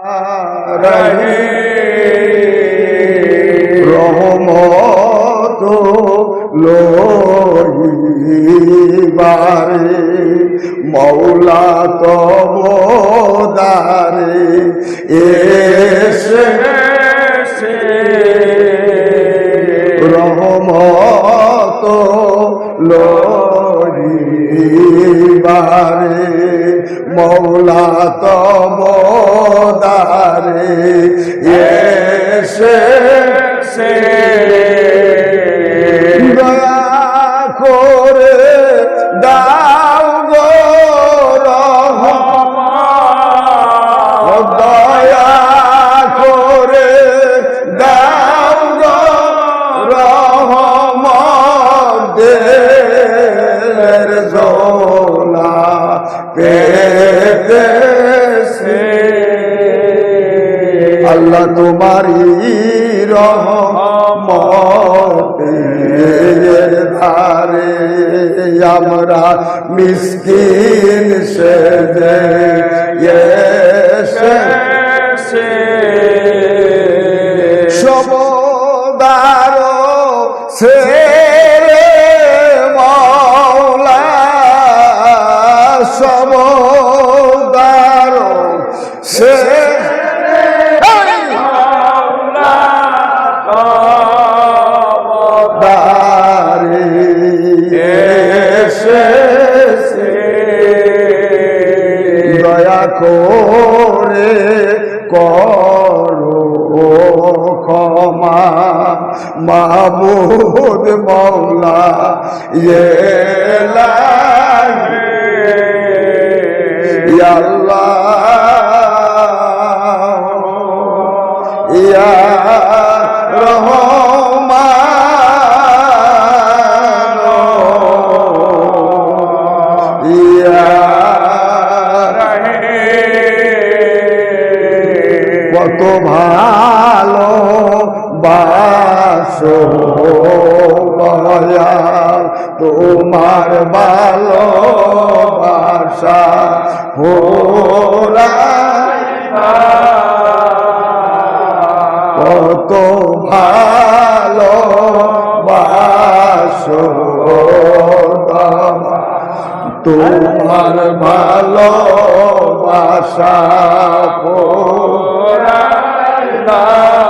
রহে রহমত লোহিবারে মৌলা তব দারে এসে রহমত লোহিবারে মৌলা তব দারে এসে তোমারই রহমতের ধারে আমরা মিসকিন সে এসে মাহবুদ মৌলা ইয়ে লাগে বাসো বয়া তোমার ভালো বাসা হোরা কত ভালো বাসো তোমার ভালো বাসা ভালোবাসা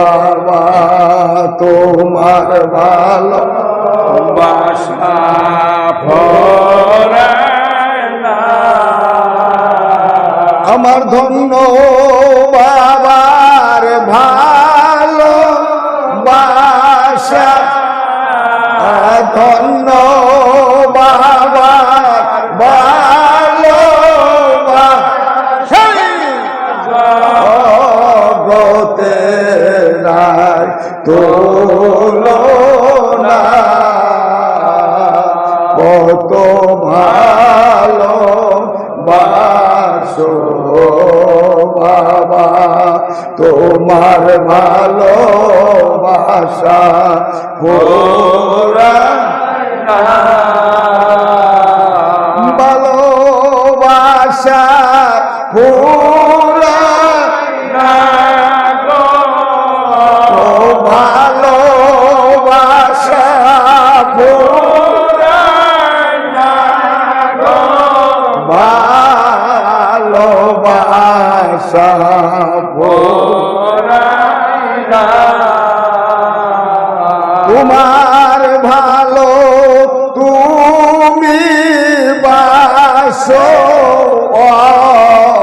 বাবা তোমার ভালো বাসা আমার ধন্য বাবার ভালো বাসা ধন্য তোমার ভালো বাসা তুমি বাসো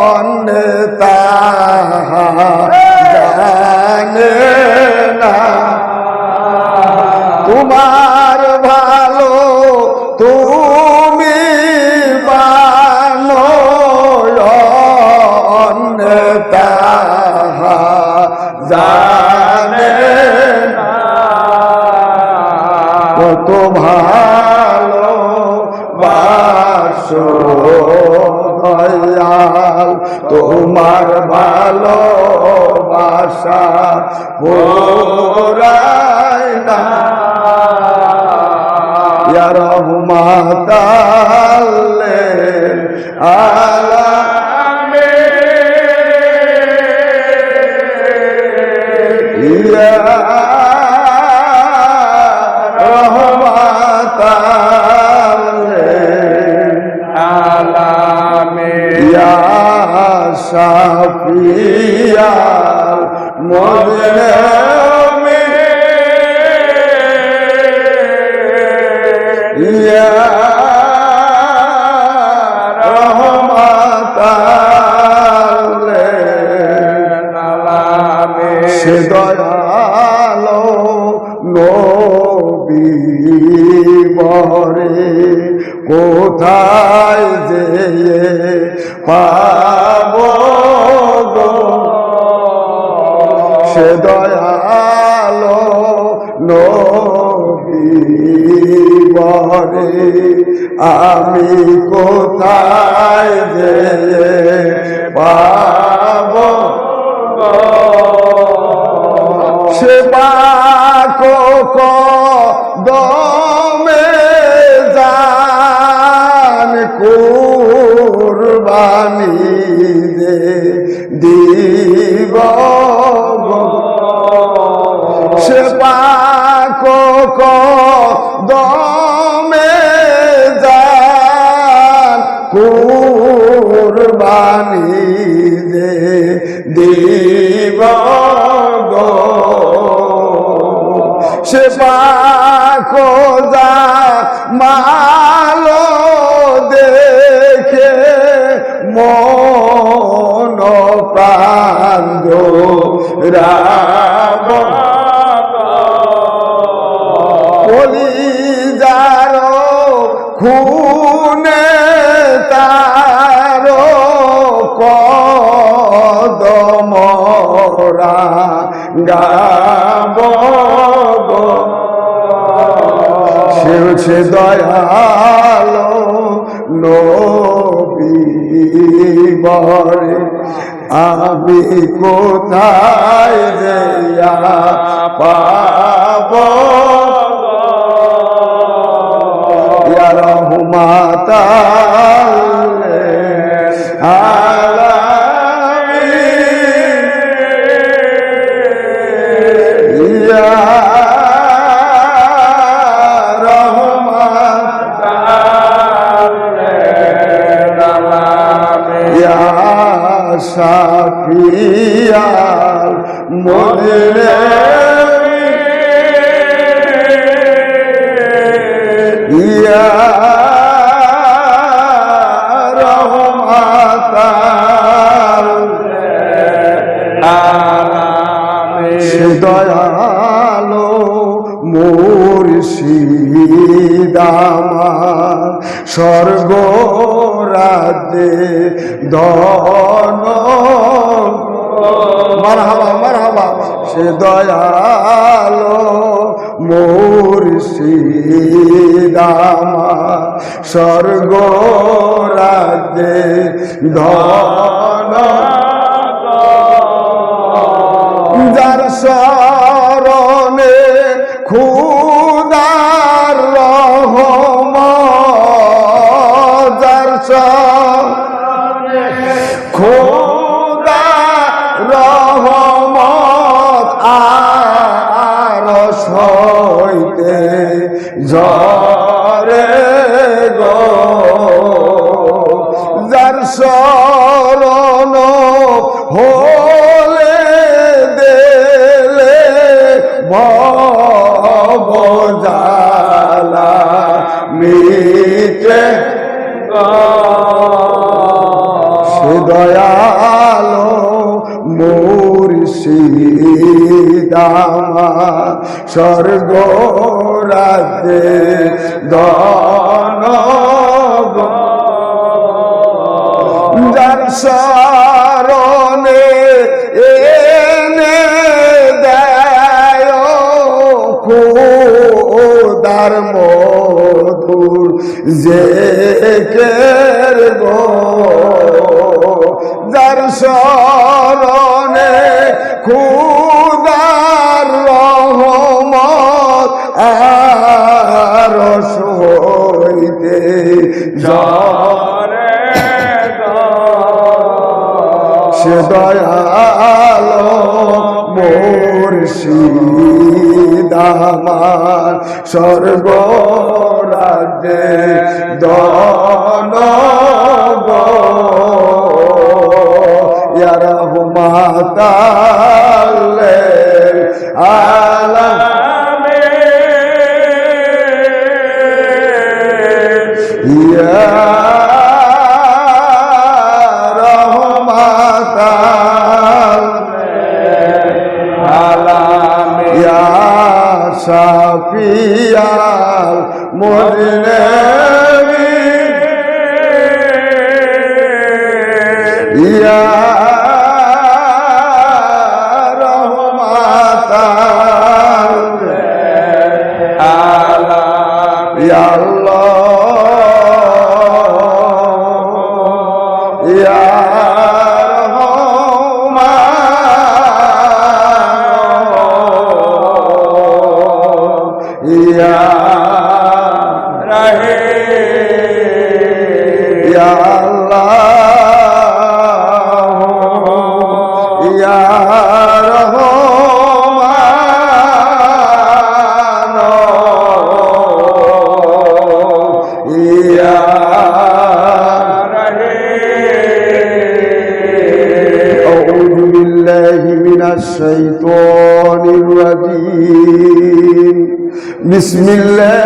অন্যতা জানে না। তোমার ভালো তুমি বানো অন্যতা জানে না। দয়াল তোমার ভালো বাসা পোরায় না রহমাতাল আলা শাফিয়া মুজরিমিন সে দয়ালো নবী বরে কোথায় আমি কোথায় কুরবানি দে দিব সে পাকো মালো দেখে মন প্রাঞ্জ রাব কদমরা গাব সে দয়ালো নবী বরে। আমি কোথায় যাইয়া পাব রহমাতাল শাফিয়াল মুজরিমিন ইয়া রহমাতাল সে দয়ালো মুর্শিদামা স্বর্গ রাজ্যে দন মারহাবা মারহাবা। সে দয়ালো মুর্শিদামা। স্বর্গ রাজ্যে ধন যার সইতে জরে খোদার মধুর যে গো যার শরণ খুদার রহমত আর জরে সে দয়ালো মুর্শিদামান স্বর্গ সর্বরাজে দন ইয়ারহমাতালে ইয়া আল্লাহ ইয়া রহমান ইয়া أعوذ بالله من الشيطان الرجيم بسم الله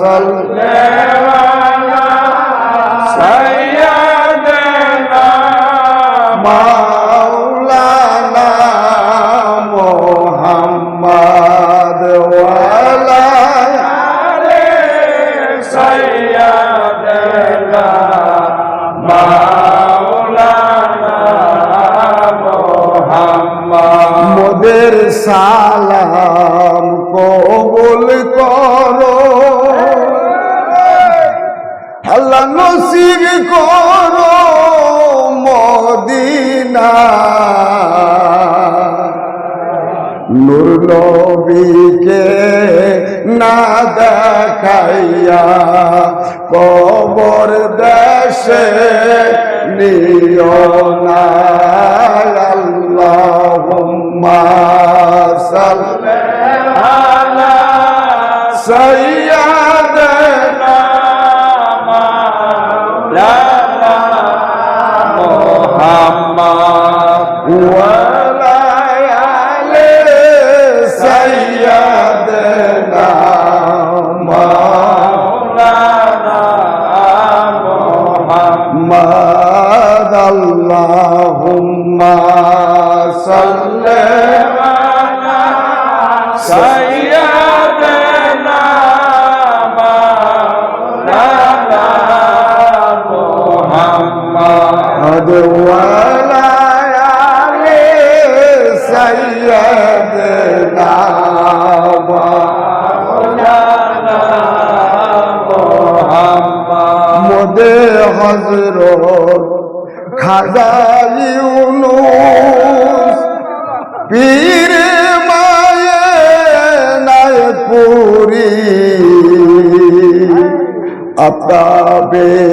صل নবীকে না দেখাইয়া কবর দেশে নিয় না। আল্লাহুম্মা সাল্লি محمد ولا يعلي سيدنا মদে হজর খাজা ইউনুস পীর মায়ে নাই পুরী আতাবেদি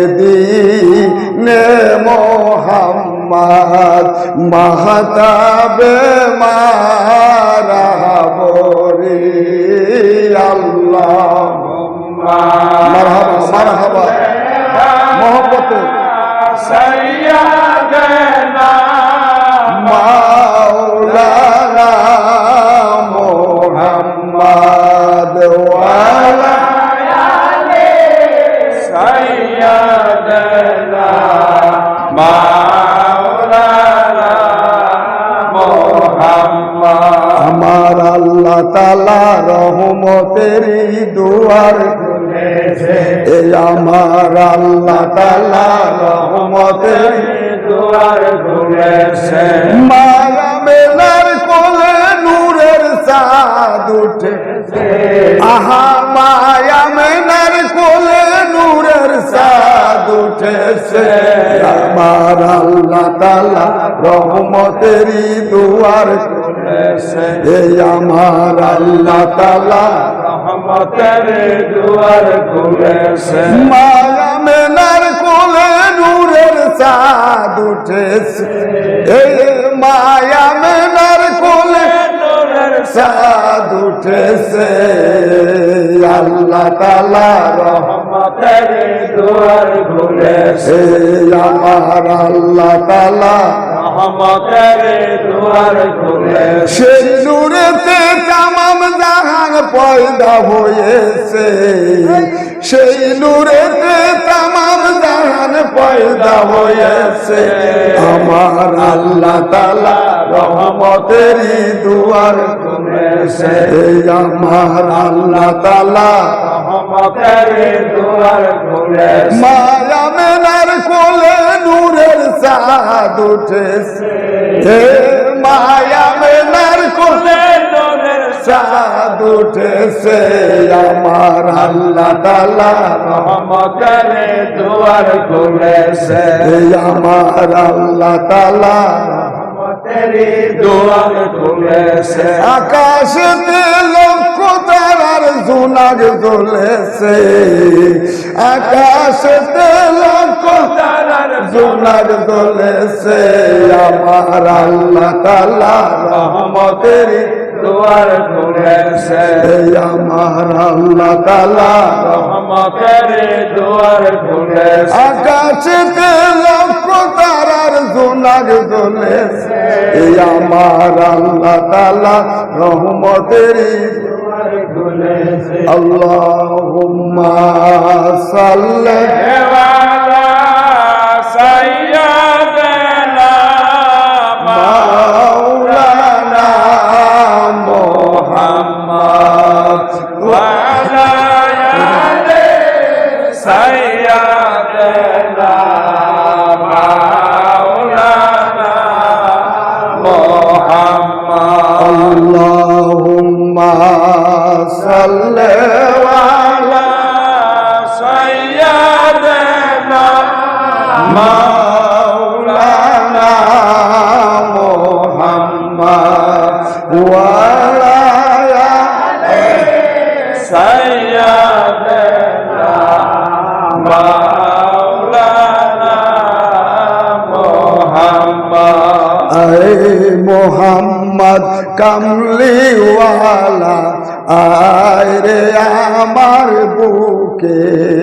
মাহাতাবে মারাবরে আল্লাহ। মারহাবা মা তালা রহমতেরই দুয়ার খুলেছে। এই আমার আল্লাহ তালা রহমতের দুয়ার খুলেছে। মায়া মেলার কোলে নূরের চাঁদ উঠে আহা, মায়া মেলার কোলে নূরের চাঁদ উঠেছে। আমার আল্লাহ তালা রহমতেরই দুয়ার এই আমার আল্লাহ তালা রহমতের দুয়ার খুলেছে মায়া নার কোলে নূরের চাঁদ উঠেছে। এই মায়া নূরের চাঁদ উঠেছে। আল্লাহ তালা রহমতের দুয়ার ঘুরেছে আমার আল্লাহ তালা রহমতের দুয়ার খুলেছে। সে নূরেতে তামাম জাহান পয়দা হয়েছে। সেই নূরেতে তামাম জাহান পয়দা হয়েছে। আমার আল্লাহ তালা রহমতেরই দুয়ার খুলেছে। আমার আল্লাহ তালা রহমতের দুয়ার খুলেছে। মায়া মেলার কোলে নূরের চাঁদ উঠেছে। মায়া মেলার কোলে নূরের চাঁদ উঠেছে আমার আল্লাহ তালা রহমতের দুয়ার খুলেছে। আমার আল্লাহ তালা রহমতের দুয়ার খুলেছে। আকাশেতে লক্ষ তারার জোনাগ জ্বলেছে। আকাশেতে লক্ষ তারার জোনাগ জ্বলেছে। আমার আল্লাহ তালা রহমতেরই দুয়ার খুলেছে আমার আল্লাহ তালা রহমতের দুয়ার খুলেছে আকাশেতে লক্ষ তারার জোনাগ জ্বলেছে এই আমার আল্লাহ তালা রহমতেরই দুয়ার খুলেছে আল্লাহুম্মা সাল্লি। মাওলানা মুহাম্মদ ওয়ালা سيدنا مولانا محمد আয় মোহাম্মদ কামলিওয়ালা আয় রে আমার বুকে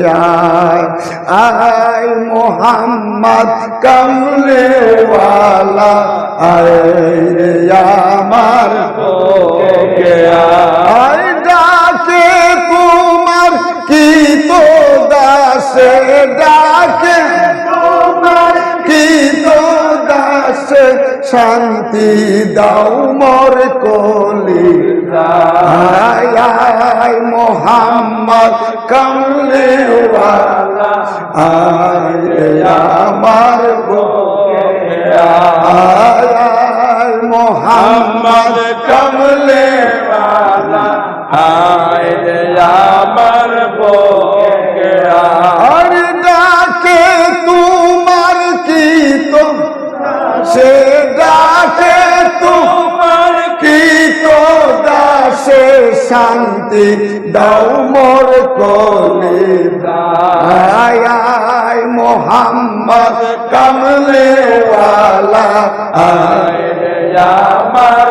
আয়? আয় মোহাম্মদ কামলিওয়ালা। আয় আমার ওকে আয়। ডাকে কি তো দাসে? ডাকে তোমার কি তো দাসে? শান্তি দাও মোর কলি আয় আয় মোহাম্মদ কমলে আমার মোহাম্মদ কমলে সে শান্তি, দাও মোর কলি আয় মোহাম্মদ কমলে ওয়ালা আয় আমার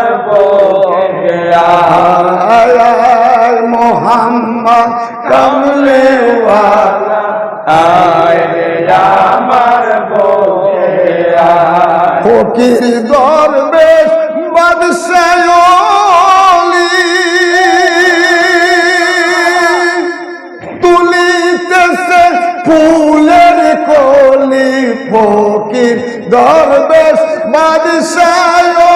আয়। মোহাম্মদ কমলে ওয়ালা আয় আমার ফকির দরবেশ বাদশায়লি বাদশায়লি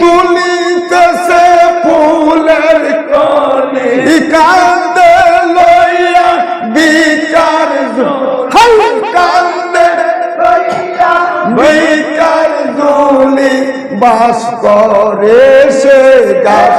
তুলিতেছে ফুলের কলি। কান্দে লইয়া বিচার কান্দে বিচার জুলি বাস করে সে গাছ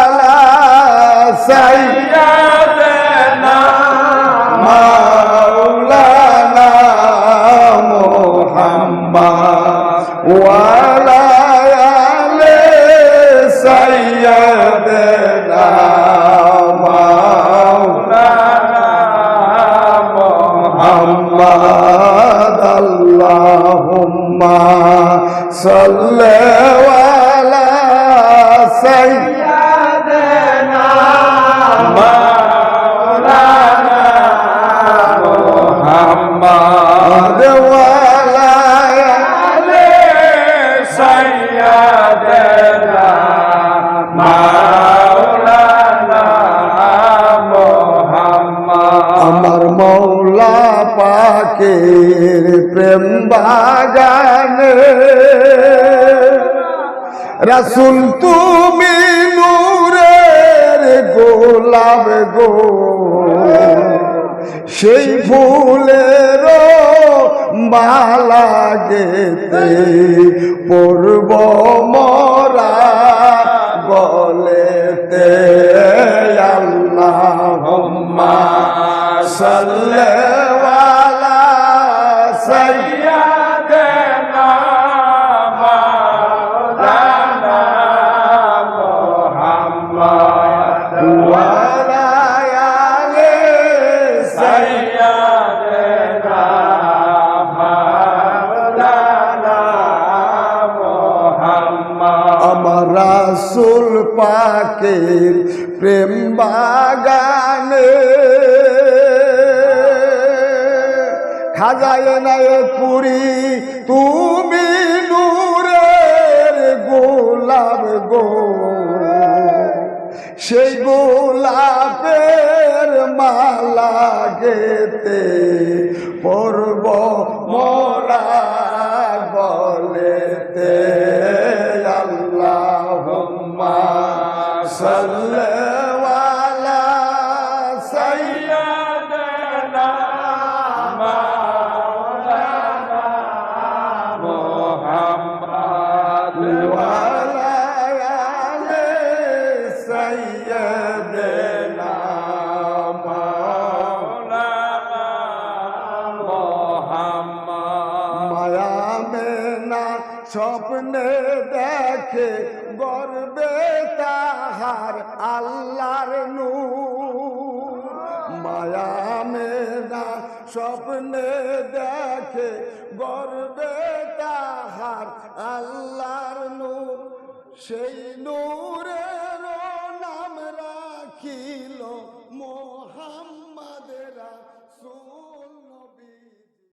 বাগানে রাসুল, তুমি নূরের গোলাপ গো। সেই ফুলের মালা গেতে পূর্ব মরা গলেতে। আল্লাহ সাল্লাল্লাহু পাকের প্রেম বাগানে। খাজায় নাই পুরি তুমি নূরের গোলাপ গো। সেই গোলাপের মালা গেতে বরবে তাহার আল্লাহর নূর সেই নূরের নাম রাখিল মোহাম্মদ রাখ